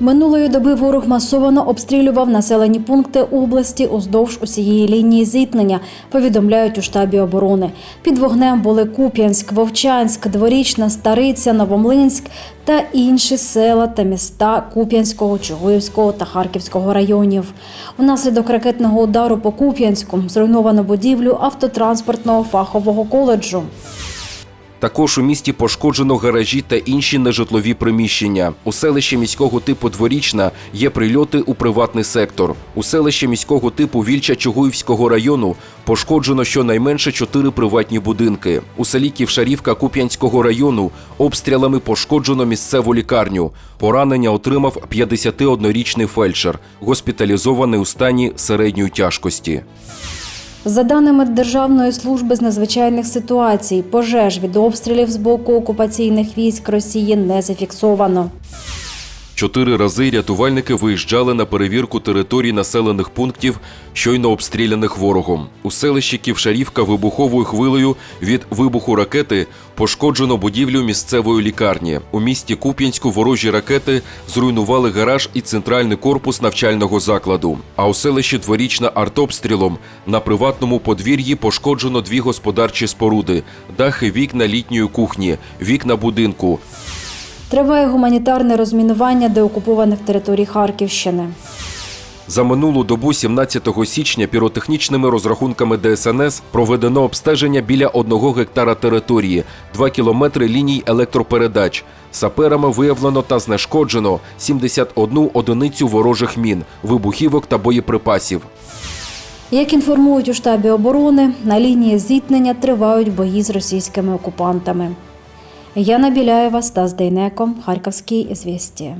Минулої доби ворог масово обстрілював населені пункти області уздовж усієї лінії зіткнення, повідомляють у штабі оборони. Під вогнем були Куп'янськ, Вовчанськ, Дворічна, Стариця, Новомлинськ та інші села та міста Куп'янського, Чугуївського та Харківського районів. Внаслідок ракетного удару по Куп'янську зруйновано будівлю автотранспортного фахового коледжу. Також у місті пошкоджено гаражі та інші нежитлові приміщення. У селищі міського типу Дворічна є прильоти у приватний сектор. У селищі міського типу Вільча Чугуївського району пошкоджено щонайменше чотири приватні будинки. У селі Ківшарівка Куп'янського району обстрілами пошкоджено місцеву лікарню. Поранення отримав 51-річний фельдшер, госпіталізований у стані середньої тяжкості. За даними Державної служби з надзвичайних ситуацій, пожеж від обстрілів з боку окупаційних військ Росії не зафіксовано. Чотири рази рятувальники виїжджали на перевірку територій населених пунктів, щойно обстріляних ворогом. У селищі Ківшарівка вибуховою хвилею від вибуху ракети пошкоджено будівлю місцевої лікарні. У місті Куп'янську ворожі ракети зруйнували гараж і центральний корпус навчального закладу. А у селищі Дворічна артобстрілом на приватному подвір'ї пошкоджено дві господарчі споруди, дахи вікна літньої кухні, вікна будинку, Триває гуманітарне розмінування деокупованих територій Харківщини. За минулу добу, 17 січня, піротехнічними розрахунками ДСНС проведено обстеження біля одного гектара території, 2 кілометри ліній електропередач. Саперами виявлено та знешкоджено 71 одиницю ворожих мін, вибухівок та боєприпасів. Як інформують у штабі оборони, на лінії зіткнення тривають бої з російськими окупантами. Яна Біляєва, Стас Дейнеко, Харківські звісті.